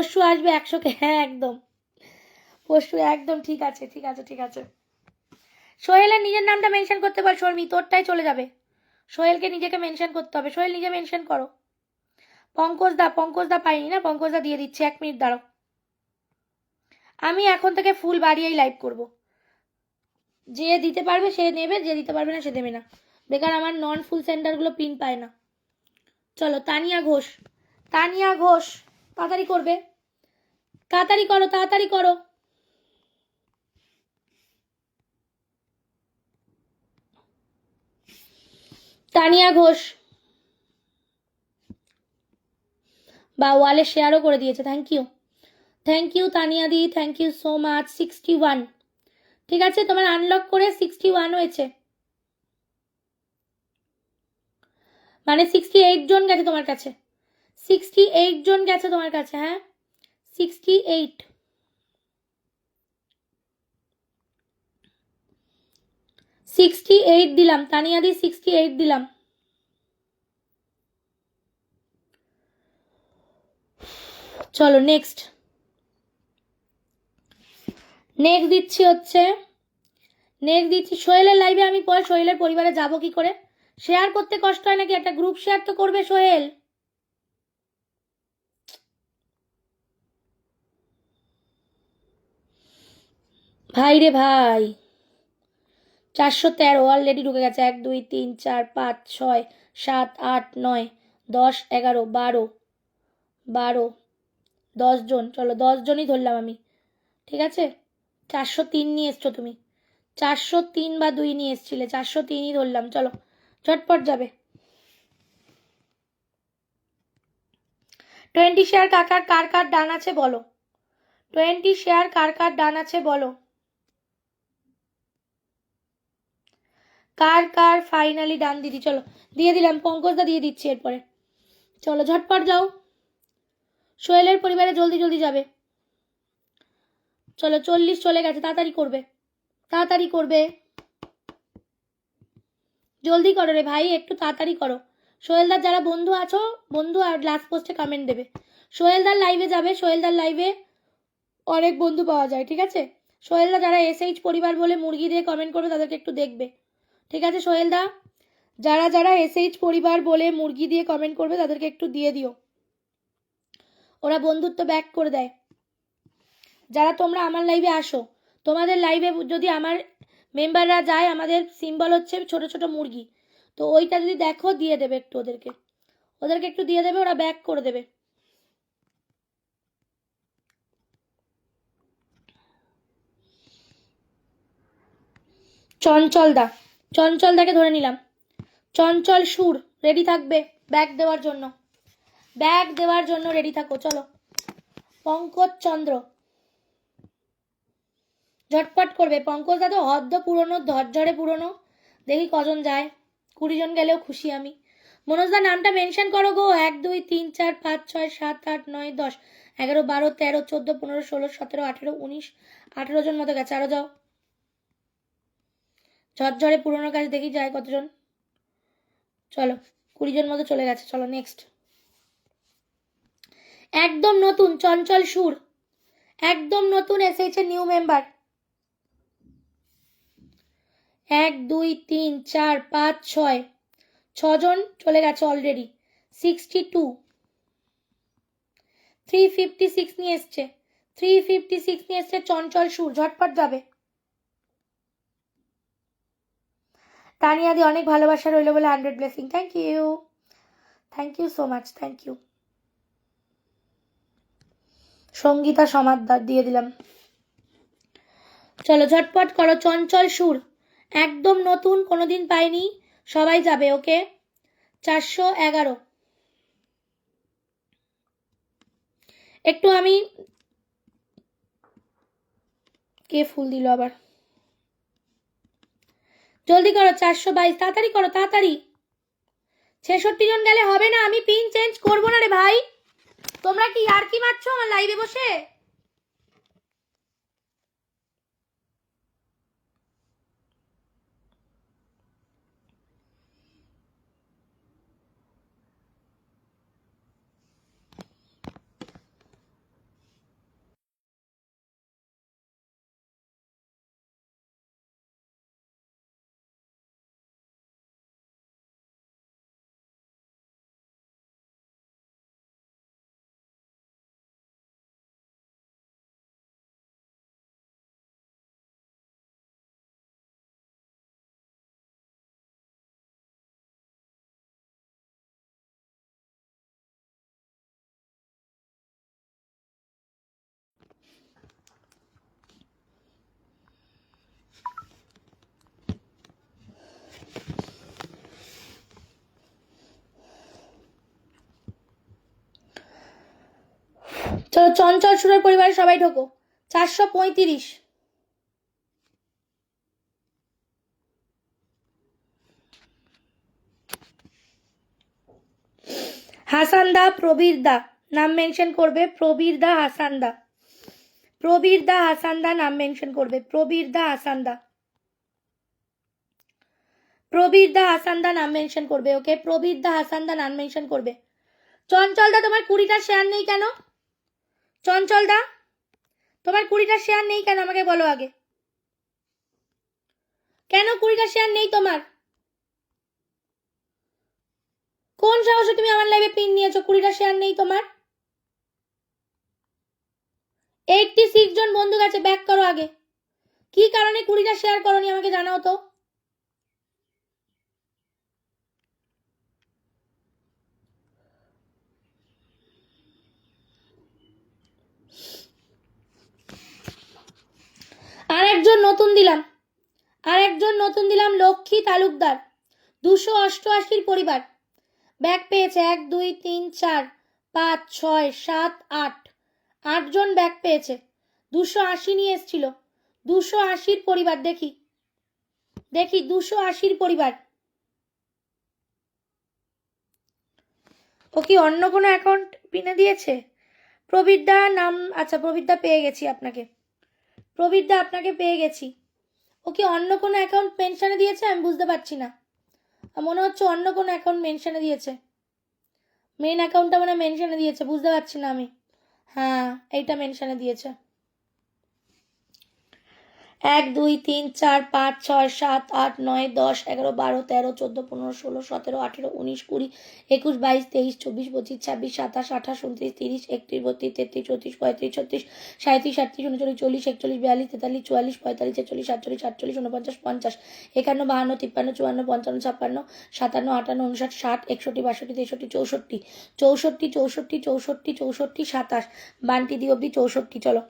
পরশু আসবে একশোকে হ্যাঁ একদম। পরশু একদম ঠিক আছে ঠিক আছে ঠিক আছে। সোহেলের নিজের নামটা মেনশন করতে পার, শর্মি, তোরটাই চলে যাবে। সোহেলকে নিজেকে মেনশন করতে হবে। সোহেল নিজে মেনশন করো। পঙ্কজ দা পঙ্কজ দা পাইনি না? পঙ্কজ দা দিয়ে দিচ্ছে, এক মিনিট দাঁড়াও। আমি এখন থেকে ফুল বাড়িয়েই লাইভ করব। যে দিতে পারবে সে নেবে, যে দিতে পারবে না সে দেবে না। বেকার আমার নন ফুল সেন্টারগুলো পিন পায় না। চলো, তানিয়া ঘোষ। তানিয়া ঘোষ, তাড়াতাড়ি করবে। তাড়াতাড়ি করো তাড়াতাড়ি করো। তানিয়া ঘোষ। বা ওয়ালে শেয়ারও করে দিয়েছে thank you thank you Tania the thank you so much sixty one ঠিক আছে, তোমার আনলক করে সিক্সটি ওয়ান হয়েছে। মানে সিক্সটি এইট জন গেছে তোমার কাছে। সিক্সটি এইট জন গেছে তোমার কাছে হ্যাঁ? সিক্সটি এইট সিক্সটি এইট দিলাম তানিয়া দি সিক্সটি এইট দিলাম। চলো নেক্সট নেক্সট দিচ্ছি হচ্ছে নেক্সট দিচ্ছি সোহেলের লাইভে আমি পরে সোহেলের পরিবারে যাব কি করে? শেয়ার করতে কষ্ট হয় নাকি? একটা গ্রুপ শেয়ার তো করবে সোহেল। ভাই রে ভাই। চারশো তেরো অলরেডি ঢুকে গেছে। এক, দুই, তিন, চার, পাঁচ, ছয়, সাত, আট, নয়, দশ, এগারো, বারো বারো দশজন চলো দশজনই ধরলাম আমি। ঠিক আছে? চারশো তিন নিয়ে এসছো তুমি। চারশো তিন বা দুই নিয়ে এসছিলে। চারশো তিনই ধরলাম। চলো, ঝটপট যাবে। টোয়েন্টি শেয়ার কাকার কার কার ডান আছে বলো। টোয়েন্টি শেয়ার কার কার ডান আছে বলো। কার কার ফাইনালি ডান দিদি, চলো। দিয়ে দিলাম পঙ্কজদা দিয়ে দিচ্ছি এরপরে। চলো, ঝটপট যাও। সোহেলের পরিবারে জলদি জলদি যাবে। চলো, চল্লিশ চলে গেছে, তাড়াতাড়ি করবে। তাড়াতাড়ি করবে। জলদি করো রে ভাই, একটু তাড়াতাড়ি করো। সোহেলদার যারা বন্ধু আছো, বন্ধু আর লাস্ট পোস্টে কমেন্ট দেবে। সোহেলদার লাইভে যাবে সোহেলদার লাইভে অনেক বন্ধু পাওয়া যায়, ঠিক আছে? সোহেলদা যারা এসএইচ পরিবার বলে মুরগি দিয়ে কমেন্ট করবে, তাদেরকে একটু দেখবে। ঠিক আছে সোহেলদা যারা যারা এসএইচ পরিবার বলে মুরগি দিয়ে কমেন্ট করবে, তাদেরকে একটু দিয়ে দিও। ওরা বন্ধুত্ব ব্যাক করে দেয়। যারা তোমরা আমার লাইভে আসো, তোমাদের লাইভে যদি আমার মেম্বাররা যায়, আমাদের সিম্বল হচ্ছে ছোট ছোট মুরগি। তো ওইটা যদি দেখো, দিয়ে দেবে একটু ওদেরকে। ওদেরকে একটু দিয়ে দেবে, ওরা ব্যাক করে দেবে। চঞ্চল দা চঞ্চল দাকে ধরে নিলাম। চঞ্চল, সুর রেডি থাকবে। ব্যাগ দেওয়ার জন্য। ব্যাগ দেওয়ার জন্য রেডি থাকো, চলো। পঙ্কজ চন্দ্র। ঝটপট করবে। পঙ্কজ দা তো হদ্দ পুরনো ধরঝরে পুরনো। দেখি কজন যায়। কুড়ি জন গেলেও খুশি আমি। মনোজদা নামটা মেনশন করো গো। এক, দুই, তিন, চার, পাঁচ, ছয়, সাত, আট, নয়, দশ, এগারো, বারো, তেরো, চোদ্দ, পনেরো, ষোলো, সতেরো, আঠেরো, উনিশ, আঠেরো জন মতো গেছে। আরও যাও। ঝরঝরে পুরোনো কাজ দেখি যায় কতজন? চলো কুড়ি জন মতো চলে গেছে, চলো নেক্সট একদম নতুন, চঞ্চল সুর। একদম নতুন এসেছে নিউ মেম্বার এক, দুই, তিন, চার, পাঁচ, ছয়। ছজন চলে গেছে already sixty two three fifty six নিয়ে এসছে। থ্রি ফিফটি সিক্স নিয়ে এসছে চঞ্চল সুর, ঝটপট যাবে। তানিয়াদি অনেক ভালোবাসা রইল বলে hundred blessing thank you thank you so much thank you Sangita Samaddar দিয়ে দিলাম। চলো ঝটপট করো চঞ্চল সুর। একদম নতুন, কোনোদিন পাইনি। সবাই যাবে, ওকে? চারশো এগারো। একটু আমি কে ফুল দিল আবার? জলদি করো, চারশো বাইশ, তাড়াতাড়ি করো, তাড়াতাড়ি। ছেষট্টি জন গেলে হবে না, আমি পিন চেঞ্জ করব না রে ভাই। তোমরা কি আর কি মারছো আমার লাইভে বসে? চলো চঞ্চল সুরের পরিবারে সবাই ঢোকো। চারশো পঁয়ত্রিশ। হাসান দা, প্রবীর দা, নাম মেনশন করবে প্রবীর দা, হাসান দা। প্রবীর দা, হাসান দা, নাম মেনশন করবে প্রবীর দা, হাসান দা। প্রবীর দা, হাসান দা, নাম মেনশন করবে, ওকে? প্রবীর দা, হাসান দা, নাম মেনশন করবে। চঞ্চল দা, তোমার কুড়িটা শেয়ার নেই কেন? চঞ্চল দা, তোমার কুড়িটা শেয়ার নেই কেন? আমাকে বলো আগে। কেন কুড়িটা শেয়ার নেই তোমার? কোন সাহসে তুমি আমার লাইভে পিন নিয়েছো? কুড়িটা শেয়ার নেই তোমার? এইটটি সিক্স জন বন্ধু গেছে ব্যাক করো আগে। কি কারণে কুড়িটা শেয়ার করনি আমাকে জানাও তো। আর একজন নতুন দিলাম। আর একজন নতুন দিলাম লক্ষ্মী তালুকদার। দুশো অষ্টআশির পরিবার। ব্যাগ পেয়েছে এক, দুই, তিন, চার, পাঁচ, ছয়, সাত, আট। আটজন ব্যাগ পেয়েছে। দুশো আশি নিয়ে এসছিল। দুশো আশির পরিবার দেখি। দেখি দুশো আশির পরিবার। ও কি অন্য কোনো অ্যাকাউন্ট পিনে দিয়েছে? প্রবীরদা নাম আচ্ছা প্রবীরদা পেয়ে গেছি আপনাকে। প্রবীরদা আপনাকে পেয়ে গেছি। ও কি অন্য কোনো অ্যাকাউন্ট পেনশনে দিয়েছে আমি বুঝতে পারছি না। মনে হচ্ছে অন্য কোনো অ্যাকাউন্ট মেনশনে দিয়েছে। মেন অ্যাকাউন্টটা মানে মেনশনে দিয়েছে, বুঝতে পারছি না আমি। হ্যাঁ এইটা মেনশনে দিয়েছে। এক, দুই, তিন, চার, পাঁচ, ছয়, সাত, আট, নয়, দশ, এগারো, বারো, তেরো, চোদ্দ, পনেরো, ষোলো, সতেরো, আঠেরো, উনিশ, কুড়ি, একুশ, বাইশ, তেইশ, চব্বিশ, পঁচিশ, ছাব্বিশ, সাতাশ, আঠাশ, উনত্রিশ, তিরিশ, একত্রিশ, বত্রিশ, তেত্রিশ, চৌত্রিশ, পঁয়ত্রিশ, ছত্রিশ সাঁত্রিশ আটত্রিশ, উনচল্লিশ, চল্লিশ, একচল্লিশ, বিয়াল্লিশ, তেতাল্লিশ, চুয়াল্লিশ, পঁয়তাল্লিশ, ছেচল্লিশ, সাতচল্লিশ, আটচল্লিশ উনপঞ্চাশ পঞ্চাশ, একান্ন, বাহান্ন, তিপ্পান্ন, চুয়ান্ন, পঞ্চান্ন, ছাপ্পান্ন, সাতান্ন, আটান্ন উনষাট ষাট, একষট্টি, বাষট্টি, তেষট্টি, চৌষট্টি চৌষট্টি চৌষট্টি চৌষট্টি চৌষট্টি, সাতাশ, বান্টি দিয়ে অব্দি চৌষট্টি, চলো।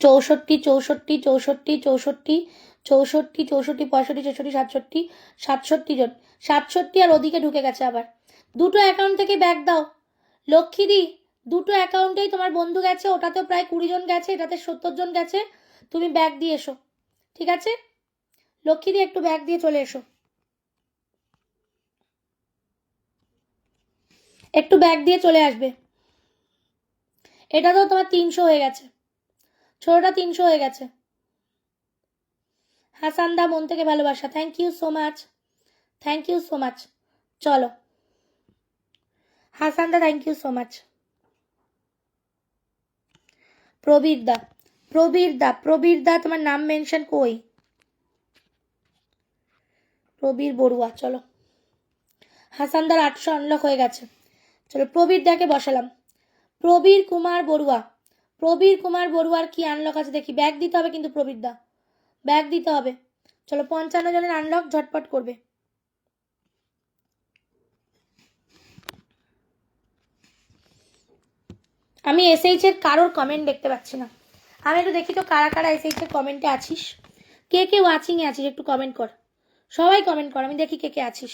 চৌষট্টি চৌষট্টি চৌষট্টি চৌষট্টি চৌষট্টি চৌষট্টি, পঁয়ষট্টি ছেষট্টি সাতষট্টি সাতষট্টি জন। সাতষট্টি আর ওদিকে ঢুকে গেছে আবার। দুটো অ্যাকাউন্ট থেকে ব্যাগ দাও। লক্ষ্মীদি, দুটো অ্যাকাউন্টেই তোমার বন্ধু গেছে, ওটাতেও প্রায় কুড়ি জন গেছে, এটাতে সত্তর জন গেছে। তুমি ব্যাগ দিয়ে এসো। ঠিক আছে? লক্ষ্মীদি, একটু ব্যাগ দিয়ে চলে এসো। একটু ব্যাগ দিয়ে চলে আসবে। এটা তো তোমার তিনশো হয়ে গেছে। ছোটটা তিনশো হয়ে গেছে। হাসান দা মন থেকে ভালোবাসা। Thank you so much thank you so much চলো। হাসান দা thank you so much Prabir দা। প্রবীর দা প্রবীর দা, তোমার নাম মেনশন কই? প্রবীর বড়ুয়া, চলো। হাসানদার আটশো আনলক হয়ে গেছে। চলো, প্রবীর দাকে বসালাম। প্রবীর কুমার বড়ুয়া। প্রবীর কুমার বড়ুয়ার কি আনলক আছে দেখি। ব্যাগ দিতে হবে কিন্তু প্রবীর দা ব্যাগ দিতে হবে। চলো পঞ্চান্ন জনের আনলক ঝটপট করবে। আমি এসএইচ এর কারোর কমেন্ট দেখতে পাচ্ছি না। আমি একটু দেখি তো কারা কারা এসএইচ এর কমেন্টে আছিস। কে কে ওয়াচিং এ আছিস একটু কমেন্ট কর। সবাই কমেন্ট কর, আমি দেখি কে কে আছিস।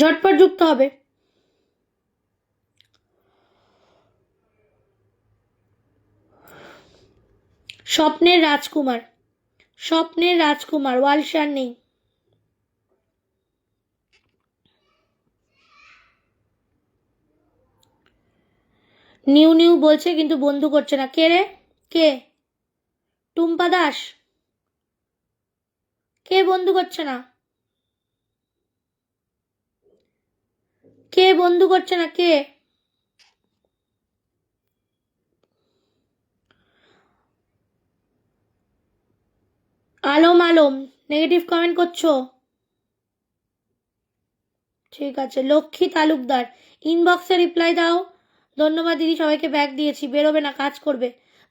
ঝটপট যুক্ত হবে। স্বপ্নের রাজকুমার। স্বপ্নের রাজকুমার ওয়ালশার নেই। নিউ নিউ বলছে কিন্তু বন্ধু করছে না। কে রে? কে? টুম্পা দাস? কে বন্ধু করছে না? কে বন্ধু করছে না কে? আলম আলম নেগেটিভ কমেন্ট করছ? ঠিক আছে, লক্ষ্মী তালুকদার ইনবক্সে রিপ্লাই দাও। ধন্যবাদ দিদি, সবাইকে ব্যাগ দিয়েছি, বেরোবে না, কাজ করবে।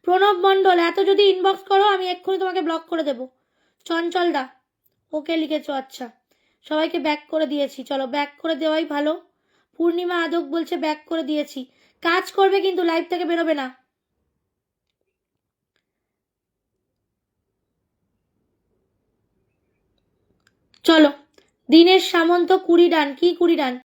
প্রণব মণ্ডল, এত যদি ইনবক্স করো, আমি এক্ষুনি তোমাকে ব্লক করে দেবো। চঞ্চল দা ওকে লিখেছো আচ্ছা। সবাইকে ব্যাক করে দিয়েছি, চলো ব্যাক করে দেওয়াই ভালো। পূর্ণিমা আদক বলছে ব্যাক করে দিয়েছি। কাজ করবে কিন্তু লাইভ থেকে বেরোবে না। চলো, দিনের সামন্ত কুড়ি ডান, কি কুড়ি ডান?